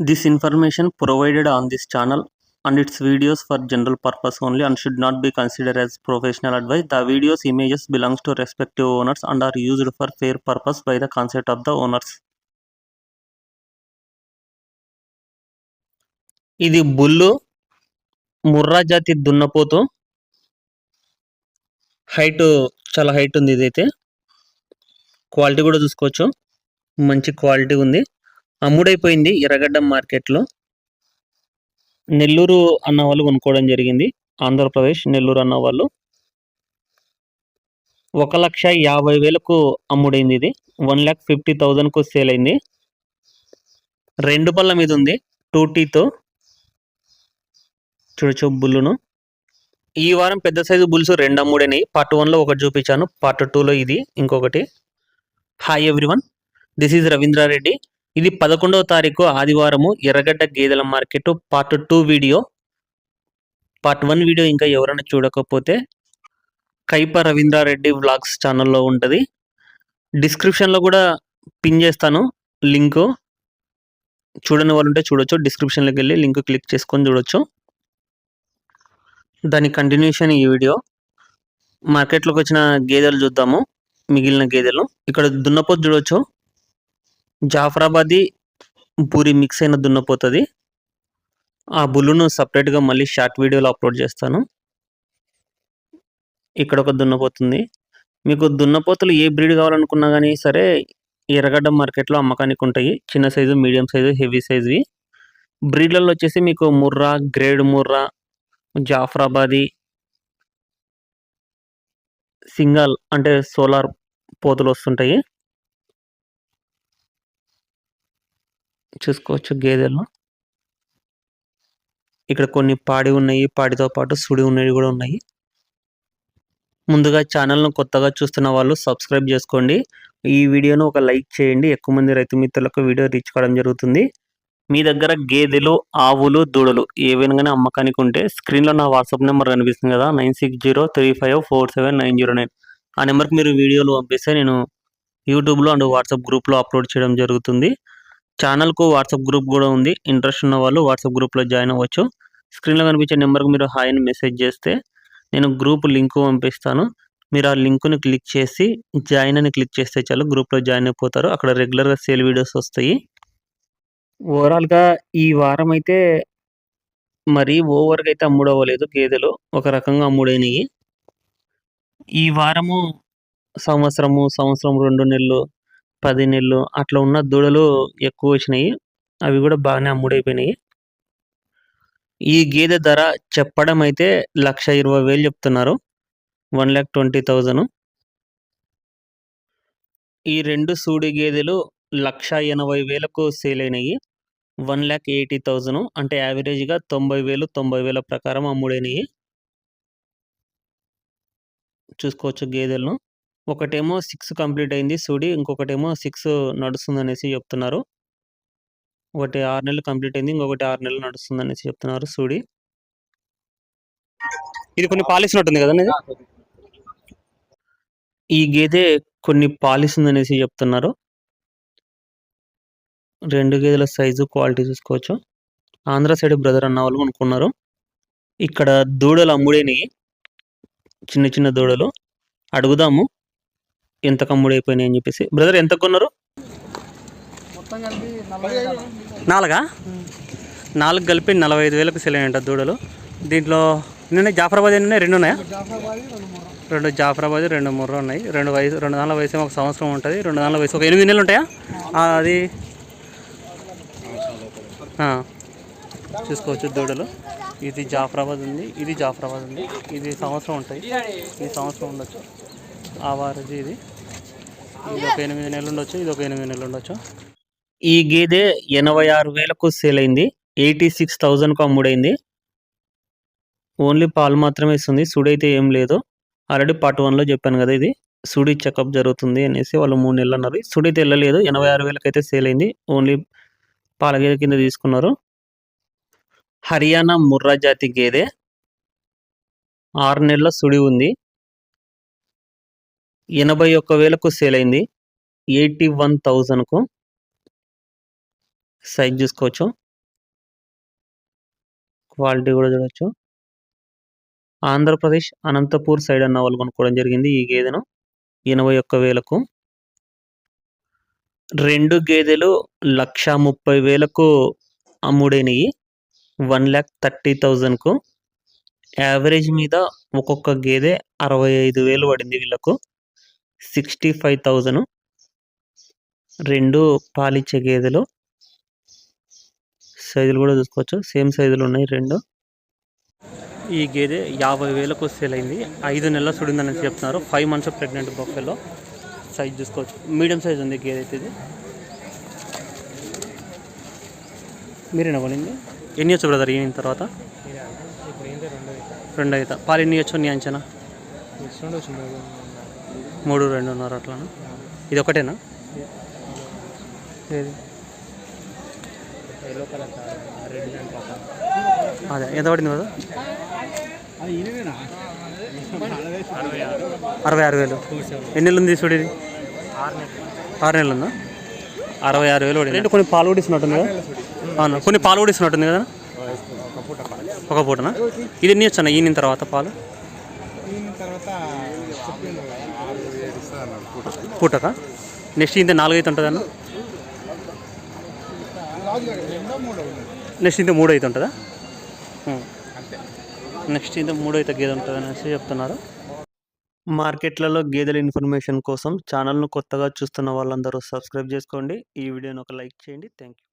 This information provided on this channel and its videos for general purpose only and should not be consider as professional advice the videos images belongs to respective owners and are used for fair purpose by the concept of the owners ఇది bull Murrah జాతి దున్నపోతు. Height చాలా height ఉంది ఇదైతే. Quality కూడా చూసుకోవచ్చు. మంచి quality ఉంది. అమ్ముడైపోయింది ఎర్రగడ్డ మార్కెట్లో. నెల్లూరు అన్న వాళ్ళు కొనుక్కోవడం జరిగింది. ఆంధ్రప్రదేశ్ నెల్లూరు అన్న వాళ్ళు. ఒక లక్ష యాభై వేలకు అమ్ముడైంది ఇది. వన్ ల్యాక్ ఫిఫ్టీ థౌజండ్కు సేల్ అయింది. రెండు పళ్ళ మీద ఉంది టూ టీతో చూడొచ్చు బుల్లును. ఈ వారం పెద్ద సైజు బుల్స్ రెండు అమ్ముడైనవి పార్ట్ వన్లో ఒకటి చూపించాను. పార్ట్ టూలో ఇది ఇంకొకటి. Hi everyone this is Ravindra Reddy ఇది పదకొండవ తారీఖు ఆదివారము ఎర్రగడ్డ గేదెల market part two video. Part one video ఇంకా ఎవరైనా చూడకపోతే కైప రవీంద్రారెడ్డి వ్లాగ్స్ ఛానల్లో ఉంటుంది. డిస్క్రిప్షన్లో కూడా పిన్ చేస్తాను లింకు. చూడని వాళ్ళు ఉంటే చూడొచ్చు డిస్క్రిప్షన్లోకి వెళ్ళి లింక్ క్లిక్ చేసుకొని చూడొచ్చు. దాని కంటిన్యూషన్ ఈ వీడియో. మార్కెట్లోకి వచ్చిన గేదెలు చూద్దాము మిగిలిన గేదెలు. ఇక్కడ దున్నపోతు చూడొచ్చు. జాఫరాబాదీ పూరి మిక్స్ అయిన దున్నపోతుంది ఆ బుల్లును సపరేట్గా మళ్ళీ షార్ట్ వీడియోలో అప్లోడ్ చేస్తాను. ఇక్కడ ఒక దున్నపోతుంది మీకు దున్నపోతులు ఏ బ్రీడ్ కావాలనుకున్నా కానీ సరే ఎర్రగడ్డ మార్కెట్లో అమ్మకానికి ఉంటాయి. చిన్న సైజు మీడియం సైజు హెవీ సైజువి బ్రీడ్లలో వచ్చేసి మీకు ముర్రా గ్రేడ్ ముర్రా జాఫరాబాదీ సింగల్ అంటే సోలార్ పోతులు వస్తుంటాయి. చూసుకోవచ్చు గేదెలు ఇక్కడ కొన్ని పాడి ఉన్నాయి. పాడితో పాటు సుడి ఉన్నవి కూడా ఉన్నాయి. ముందుగా ఛానల్ను కొత్తగా చూస్తున్న వాళ్ళు సబ్స్క్రైబ్ చేసుకోండి. ఈ వీడియోను ఒక లైక్ చేయండి. ఎక్కువ మంది రైతు మిత్రులకు వీడియో రీచ్ కావడం జరుగుతుంది. మీ దగ్గర గేదెలు ఆవులు దూడలు ఏవైనా అమ్మకానికి ఉంటే స్క్రీన్లో నా వాట్సాప్ నెంబర్ కనిపిస్తుంది కదా nine six zero three five four seven nine zero nine. ఆ నెంబర్కి మీరు వీడియోలు పంపిస్తే నేను యూట్యూబ్లో అండ్ వాట్సాప్ గ్రూప్లో అప్లోడ్ చేయడం జరుగుతుంది. ఛానల్కు వాట్సాప్ గ్రూప్ కూడా ఉంది. ఇంట్రెస్ట్ ఉన్న వాళ్ళు వాట్సాప్ గ్రూప్లో జాయిన్ అవ్వచ్చు. స్క్రీన్లో కనిపించే నెంబర్కి మీరు హాయ్ అని మెసేజ్ చేస్తే నేను గ్రూప్ లింక్ పంపిస్తాను. మీరు ఆ లింకుని క్లిక్ చేసి జాయిన్ అని క్లిక్ చేస్తే చాలు గ్రూప్లో జాయిన్ అయిపోతారు. అక్కడ రెగ్యులర్గా సేల్ వీడియోస్ వస్తాయి. ఓవరాల్గా ఈ వారం అయితే మరీ ఓవర్గా అయితే అమ్ముడవ్వలేదు గేదెలు. ఒక రకంగా అమ్ముడైనవి ఈ వారము సంవత్సరము సంవత్సరం రెండు నెలలు పది నెలలు అట్లా ఉన్న దూడలు ఎక్కువ వచ్చినాయి. అవి కూడా బాగానే అమ్ముడైపోయినాయి. ఈ గేదె ధర చెప్పడం అయితే లక్ష ఇరవై వేలు చెప్తున్నారు. One lakh twenty thousand. ఈ రెండు సూడి గేదెలు లక్ష ఎనభై వేలకు సేల్ అయినాయి. One lakh eighty thousand. అంటే యావరేజ్గా తొంభై వేలు తొంభై వేల ప్రకారం అమ్ముడైనవి చూసుకోవచ్చు గేదెలను. ఒకటేమో సిక్స్ కంప్లీట్ అయింది సూడి ఇంకొకటేమో సిక్స్ నడుస్తుంది అనేసి చెప్తున్నారు. ఒకటి ఆరు నెలలు కంప్లీట్ అయింది ఇంకొకటి ఆరు నెలలు నడుస్తుంది అనేసి చెప్తున్నారు సూడి. ఇది కొన్ని పాలిసినట్టుంది కదా ఈ గేదె కొన్ని పాలిస్తుంది అనేసి చెప్తున్నారు. రెండు గేదెల సైజు క్వాలిటీ చూసుకోవచ్చు. ఆంధ్ర సైడ్ బ్రదర్ అన్న వాళ్ళు అనుకున్నారు ఇక్కడ దూడలు అమ్ముడేని చిన్న చిన్న దూడలు. అడుగుదాము. ఎంత కమ్ముడైపోయినాయి అని చెప్పేసి. బ్రదర్ ఎంత కొన్నారు? నాలుగా? నాలుగు కలిపి నలభై ఐదు వేలకు సెల్ అయ్యంట దూడలు. దీంట్లో నిన్న జాఫరాబాద్ ఎన్ని ఉన్నాయి? రెండు ఉన్నాయా? రెండు జాఫరాబాద్ రెండు ముర్ర ఉన్నాయి. రెండు వయసు రెండు దానిల వయసు ఒక సంవత్సరం ఉంటుంది. రెండు దానిల వయసు ఒక ఎనిమిది నెలలు ఉంటాయా? అది చూసుకోవచ్చు దూడలు. ఇది జాఫరాబాద్ ఉంది. ఇది జాఫరాబాద్ ఉంది. ఇది సంవత్సరం ఉంటాయి. ఈ సంవత్సరం ఉండొచ్చు. ఆ వారిది ఇది. ఇది ఒక ఎనిమిది నెలలు ఉండొచ్చు ఇది ఒక ఎనిమిది నెలలు ఉండొచ్చు. ఈ గేదె ఎనభై ఆరు వేలకు సేల్ అయింది. ఎయిటీ సిక్స్ థౌజండ్కు అమ్ముడైంది. ఓన్లీ పాలు మాత్రమే ఇస్తుంది సుడైతే ఏం లేదు. ఆల్రెడీ పార్ట్ వన్లో చెప్పాను కదా ఇది సుడి చెకప్ జరుగుతుంది అనేసి వాళ్ళు మూడు నెలలు అన్నారు. సుడైతే వెళ్ళలేదు ఎనభై ఆరు వేలకైతే సేల్ అయింది. ఓన్లీ పాల గేదె కింద తీసుకున్నారు. హర్యానా ముర్రా జాతి గేదె. ఆరు నెలల సుడి ఉంది. ఎనభై ఒక్క వేలకు సేల్ అయింది. ఎయిటీ వన్ థౌజండ్కు సైజ్ చూసుకోవచ్చు. క్వాలిటీ కూడా చూడవచ్చు ఆంధ్రప్రదేశ్ అనంతపూర్ సైడ్ అన్న వాళ్ళు కొనుక్కోవడం జరిగింది ఈ గేదెను. ఎనభై ఒక్క వేలకు. రెండు గేదెలు లక్ష ముప్పై వేలకు అమ్ముడైనవి వన్ ల్యాక్ థర్టీ థౌజండ్కు. యావరేజ్ మీద ఒక్కొక్క గేదె అరవై ఐదు వేలు పడింది వీళ్ళకు. సిక్స్టీ ఫైవ్ థౌజండ్ రెండు పాలిచ్చే గేదెలు. సైజులు కూడా చూసుకోవచ్చు. సేమ్ సైజులు ఉన్నాయి రెండు. ఈ గేదె యాభై వేలకు సేల్ అయింది. ఐదు నెలల సుడిందని చెప్తున్నారు. Five months pregnant buffalo. Size చూసుకోవచ్చు. మీడియం సైజ్ ఉంది గేదె అయితే ఇది. మీరేనా కొనింది? ఎన్ని వచ్చు బ్రదర్ ఈయన తర్వాత? రెండో రెండు అవుతా పాలు ఎన్ని వచ్చు నీ అంచనా? మూడు రెండున్నర అట్లానా? ఇది ఒకటేనా ఏది అదే ఎంత పడింది కదా అరవై ఆరు వేలు. ఎన్ని నెలలు ఉంది చూడు ఇది? ఆరు నెలలు. ఉందా? అరవై ఆరు వేలు పడింది. అంటే కొన్ని పాలు కూడా ఇస్తున్నట్టుంది కదా? అవును కొన్ని పాలు కూడా ఇస్తున్నట్టుంది కదా? ఒక పూటనా? ఇది ఎన్ని వచ్చాను ఈయన తర్వాత పాలు? తర్వాత చెప్పిండు ఆరు ఏడు ఇస్తుంది అన్నాడు పూట పూటక? నెక్స్ట్ ఇంత నాలుగైతే ఉంటుందా? ఉంటుందన్న నెక్స్ట్ ఇంత మూడు అయితే ఉంటుందా నెక్స్ట్ ఇంత మూడు అయితే గేదె ఉంటుంది అనేసి చెప్తున్నారు. మార్కెట్లలో గేదెల ఇన్ఫర్మేషన్ కోసం ఛానల్ను కొత్తగా చూస్తున్న వాళ్ళందరూ సబ్స్క్రైబ్ చేసుకోండి. ఈ వీడియోని ఒక లైక్ చేయండి. Thank you